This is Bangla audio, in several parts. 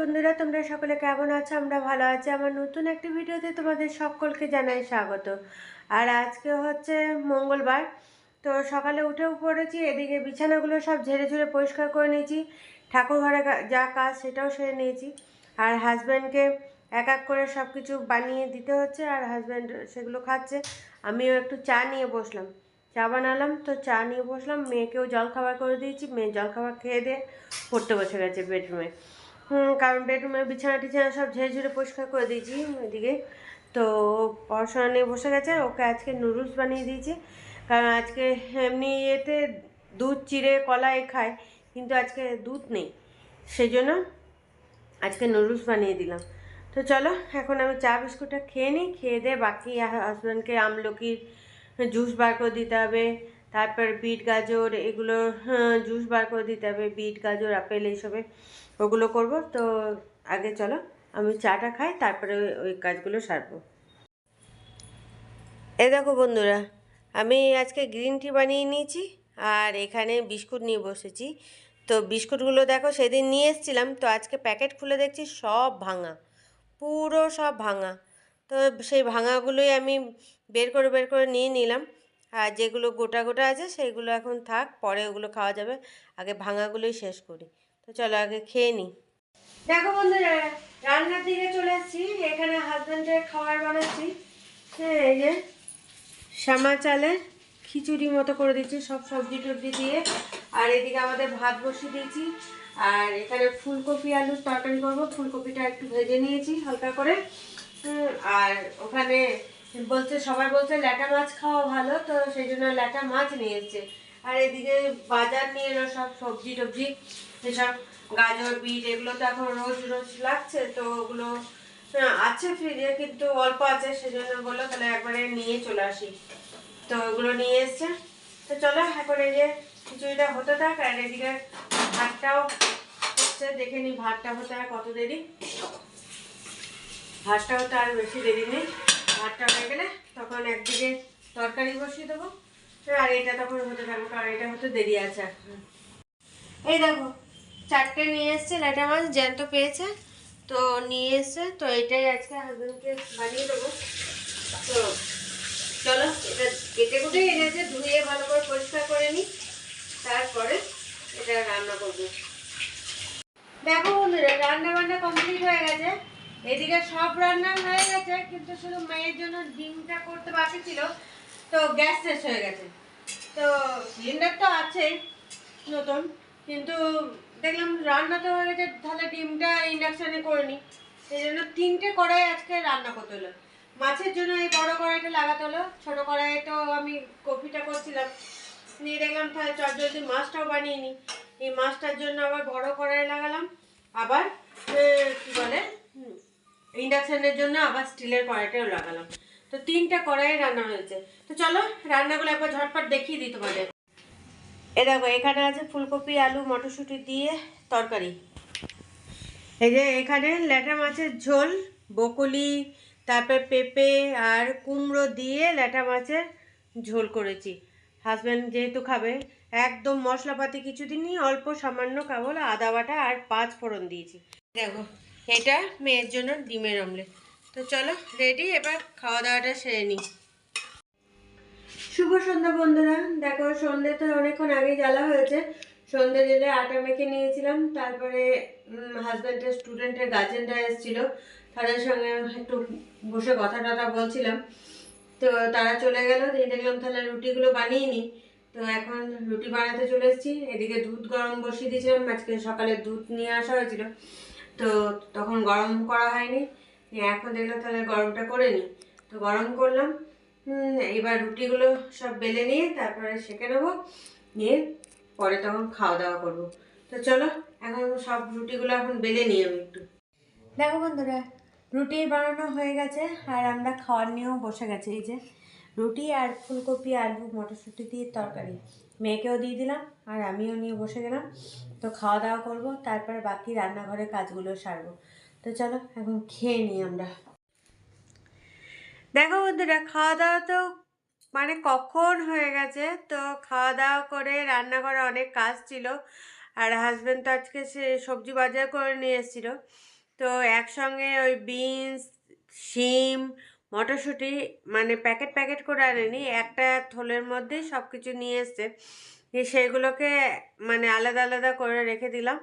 বন্ধুরা, তোমরা সকলে কেমন আছো? আমরা ভালো আছি। আমার নতুন একটি ভিডিওতে তোমাদের সকলকে জানাই স্বাগত। আর আজকে হচ্ছে মঙ্গলবার, তো সকালে উঠেও পড়েছি, এদিকে বিছানাগুলো সব ঝেড়ে ঝুড়ে পরিষ্কার করে নিয়েছি। ঠাকুর ঘরে যা কাজ সেটাও সেরে নিয়েছি। আর হাজব্যান্ডকে এক এক করে সব কিছু বানিয়ে দিতে হচ্ছে আর হাজব্যান্ড সেগুলো খাচ্ছে। আমিও একটু চা নিয়ে বসলাম। চা বানালাম তো চা নিয়ে বসলাম। মেয়েকেও জলখাবার করে দিয়েছি। মেয়ে জলখাবার খেয়ে দিয়ে পড়তে বসে গেছে বেডরুমে হুম, কারণ বেডরুমে বিছানা টিছানা সব ঝেড়ে ঝুড়ে পরিষ্কার করে দিয়েছি ওইদিকে। তো পড়াশোনা নিয়ে বসে গেছে। ওকে আজকে নুডলস বানিয়ে দিয়েছি। কারণ আজকে এমনি ইয়েতে দুধ চিড়ে কলাই খায়। কিন্তু আজকে দুধ নেই। সেই জন্য আজকে নুডলস বানিয়ে দিলাম। তো চলো, এখন আমি চা বিস্কুটটা খেয়ে নিই, খেয়ে দিয়ে বাকি হাজব্যান্ডকে আমলকির জুস বার করে দিতে হবে। তারপর বিট গাজর, এগুলো জুস বার করে দিতে হবে, বিট গাজর, আপেল এইসবে। ওগুলো করব। তো আগে চলো, আমি চাটা খাই, তারপরে ওই- ওই কাজগুলো সারবো। এ দেখো বন্ধুরা, আমি আজকে গ্রিন টি বানিয়ে নিয়েছি, আর এখানে বিস্কুট নিয়ে বসেছি। তো বিস্কুটগুলো দেখো সেদিন নিয়ে এসেছিলাম, তো আজকে প্যাকেট খুলে দেখছি সব ভাঙা, পুরো সব ভাঙা। তো সেই ভাঙাগুলোই আমি বের করে বের করে নিয়ে নিলাম। আর যেগুলো গোটা গোটা আছে সেইগুলো এখন থাক, পরে ওগুলো খাওয়া যাবে। আগে ভাঙাগুলোই শেষ করি। তো চলো আগে খেয়ে নিই। দেখো বন্ধুরা, রান্নার দিকে চলে এসেছি। এখানে হাজব্যান্ডের খাবার বানাচ্ছি। হ্যাঁ এই যে শ্যামা চালের খিচুড়ি মতো করে দিচ্ছি সব সবজি টবজি দিয়ে। আর এদিকে আমাদের ভাত বসিয়ে দিয়েছি। আর এখানে ফুলকপি আলুর তরকারি করব। ফুলকপিটা একটু ভেজে নিয়েছি হালকা করে। আর ওখানে বলছে সবাই বলছে ল্যাটা মাছ খাওয়া ভালো তো সেই জন্য ল্যাটা মাছ নিয়ে আর এদিকে বাজার নিয়ে এলো সব সবজি টবজি এসব গাজর বিট এগুলো তো এখন রোজ রোজ লাগছে তো ওগুলো হ্যাঁ, আছে ফ্রিজে কিন্তু অল্প আছে সেজন্য বলল তাহলে একবারে নিয়ে চলে আসি। তো ওগুলো নিয়ে এসছে। তো চলো এখন এই যে খিচুড়িটা হতে থাক, আর এদিকে ভাতটাও হচ্ছে, দেখে নি ভাতটা হতে আর কত দেরি। ভাতটা হতে আর বেশি দেরি নেই। ভাতটা হয়ে গেলে তখন একদিকে তরকারি বসিয়ে দেবো। আর এটা তখন হতে থাকবে কারণ এটা হতে দেরি আছে। এই দেখো, চারটে নিয়ে এসছে ল্যাটা মাছ জ্যান্ত পেয়েছে। তো নিয়ে এসছে, তো এটাই আজকে হাজবেন্ডকে বানিয়ে দেবো। তো চলো, এটা কেটে কুটে এনেছে ধুয়ে ভালো করে পরিষ্কার করে নিই, তারপরে এটা রান্না করব। দেখো বন্ধুরা রান্না বান্না কমপ্লিট হয়ে গেছে। এদিকে সব রান্না হয়ে গেছে, কিন্তু শুধু মেয়ের জন্য ডিমটা করতে বাকি ছিল, তো গ্যাস শেষ হয়ে গেছে। তো সিলিন্ডার তো আছেই নতুন, কিন্তু দেখলাম রান্না তো হয়ে গেছে, তাহলে ডিমটা ইন্ডাকশানে করে নিই। সেই জন্য তিনটে কড়াই আজকে রান্না করতে হলো। মাছের জন্য এই বড় কড়াইটা লাগাতে হলো। ছোটো কড়াইয়ে তো আমি কফিটা করছিলাম। নিয়ে দেখলাম, তাহলে চটজলদি মাছটাও বানিয়ে নিই। এই মাছটার জন্য আবার বড় কড়াই লাগালাম। আবার কি বলে? ইন্ডাকশানের জন্য আবার স্টিলের কড়াইটাও লাগালাম। তো তিনটা কড়াই রান্না হয়েছে। তো চলো, রান্নাগুলো একবার ঝটপট দেখিয়ে দিই তোমাদের। এ দেখো, এখানে আছে ফুলকপি, আলু, মটরশুঁটি দিয়ে তরকারি। এই যে এখানে ল্যাটা মাছের ঝোল, বকলি তারপর পেঁপে আর কুমড়ো দিয়ে ল্যাটা মাছের ঝোল করেছি। হাজব্যান্ড যেহেতু খাবে, একদম মশলাপাতি কিছু দিনই অল্প সামান্য কেবল আদা বাটা আর পাঁচ ফোড়ন দিয়েছি। দেখো, এটা মেয়ের জন্য ডিমের অমলেট তো চলো রেডি এবার খাওয়া দাওয়াটা সেরে নিই। শুভ সন্ধ্যা বন্ধুরা। দেখো, সন্ধ্যে তো অনেকক্ষণ আগেই জ্বালা হয়েছে। সন্ধ্যে জেলে আটা মেখে নিয়েছিলাম, তারপরে হাজব্যান্ডের স্টুডেন্টের গার্জেনরা এসেছিল, তাদের সঙ্গে একটু বসে কথা টথা বলছিলাম। তো তারা চলে গেল, দিয়ে দেখলাম তাহলে রুটিগুলো বানিয়ে নিই তো এখন রুটি বানাতে চলে এসেছি, এদিকে দুধ গরম বসিয়ে দিয়েছিলাম, আজকে সকালে দুধ নিয়ে আসা হয়েছিল। তো তখন গরম করা হয়নি এখন দেখলাম তাহলে গরমটা করে নিই তো গরম করলাম এবার রুটিগুলো সব বেলে নিয়ে তারপরে সেঁকে নেব, নিয়ে পরে তখন খাওয়া দাওয়া করব। তো চলো, এখন সব রুটিগুলো এখন বেলে নিই আমি একটু। দেখো বন্ধুরা, রুটি বানানো হয়ে গেছে আর আমরা খাওয়ার নিয়েও বসে গেছে। এই যে রুটি আর ফুলকপি, আলু, মটরশুঁটি দিয়ে তরকারি। মেয়েকেও দিয়ে দিলাম আর আমিও নিয়ে বসে গেলাম। তো খাওয়া দাওয়া করব, তারপর বাকি রান্নাঘরের কাজগুলো সারবো। তো চলো, এখন খেয়ে নিই আমরা। দেখো বন্ধুরা খাওয়া দাওয়া তো মানে কখন হয়ে গেছে? তো খাওয়া দাওয়া করে রান্নাঘরে অনেক কাজ ছিল। আর হাজব্যান্ড তো আজকে সে সবজি বাজার করে নিয়ে এসেছিল। তো একসঙ্গে ওই বিনস শিম, মটরশুঁটি মানে প্যাকেট প্যাকেট করে আনেনি। একটা থলের মধ্যেই সব কিছু নিয়ে এসছে। সেইগুলোকে মানে আলাদা আলাদা করে রেখে দিলাম।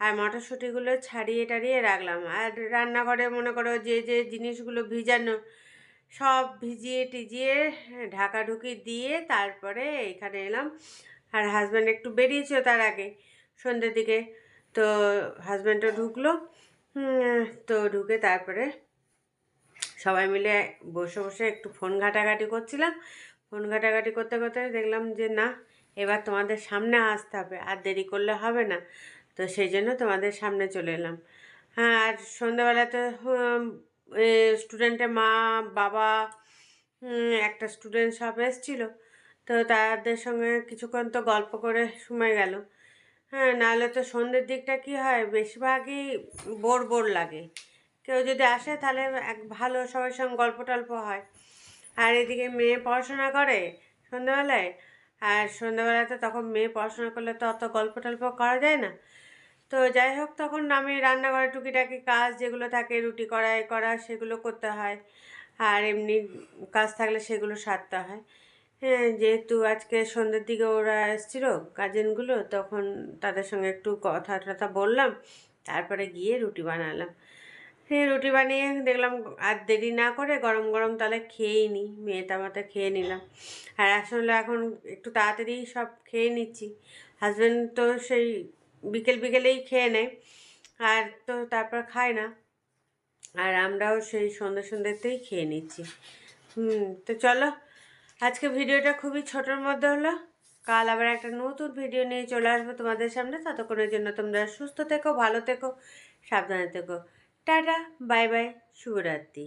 আর মটরশুঁটিগুলো ছাড়িয়ে টাড়িয়ে রাখলাম। আর রান্নাঘরে মনে করো যে যে জিনিসগুলো ভিজানো সব ভিজিয়ে টিজিয়ে ঢাকা ঢুকি দিয়ে তারপরে এখানে এলাম। আর হাজব্যান্ড একটু বেরিয়েছিল তার আগে সন্ধ্যের দিকে। তো হাজব্যান্ডও ঢুকলো। তো ঢুকে তারপরে সবাই মিলে বসে বসে একটু ফোন ঘাটাঘাটি করছিলাম। ফোন ঘাটাঘাটি করতে করতে দেখলাম যে, না, এবার তোমাদের সামনে আসতে হবে, আর দেরি করলে হবে না। তো সেই জন্য তোমাদের সামনে চলে এলাম। হ্যাঁ আর সন্ধ্যাবেলা তো স্টুডেন্টের মা, বাবা একটা স্টুডেন্ট সব এসেছিল। তো তাদের সঙ্গে কিছুক্ষণ তো গল্প করে সময় গেল। হ্যাঁ নাহলে তো সন্ধ্যের দিকটা কি হয়? বেশিরভাগই বোর বোর লাগে। কেউ যদি আসে, তাহলে এক ভালো সবার সঙ্গে গল্প টল্প হয়। আর এদিকে মেয়ে পড়াশোনা করে সন্ধ্যাবেলায়। আর সন্ধ্যাবেলাতে তখন মেয়ে পড়াশোনা করলে তো অত গল্প টল্প করা যায় না। তো যাই হোক, তখন আমি রান্নাঘরে টুকিটাকি কাজ যেগুলো থাকে, রুটি করা করা, সেগুলো করতে হয়। আর এমনি কাজ থাকলে সেগুলো সারতে হয়। হ্যাঁ যেহেতু আজকে সন্ধ্যের দিকে ওরা এসেছিল গার্জেনগুলো তখন তাদের সঙ্গে একটু কথা টথা বললাম। তারপরে গিয়ে রুটি বানালাম। হ্যাঁ রুটি বানিয়ে দেখলাম আর দেরি না করে গরম গরম তাহলে খেয়েই নিই মেয়েটা মাথা খেয়ে নিলাম। আর আসলে এখন একটু তাড়াতাড়ি সব খেয়ে নিচ্ছি। হাজব্যান্ড তো সেই বিকেল বিকেলেই খেয়ে নেয়। আর তো তারপর খায় না। আর আমরাও সেই সন্ধ্যে সন্ধ্যেতেই খেয়ে নিচ্ছি। হুম, তো চলো, আজকে ভিডিওটা খুবই ছোটোর মধ্যে হলো। কাল আবার একটা নতুন ভিডিও নিয়ে চলে আসব তোমাদের সামনে। ততক্ষণের জন্য তোমরা সুস্থ থেকো, ভালো থেকো, সাবধানে থেকো। টাটা, বাই বাই, শুভরাত্রি।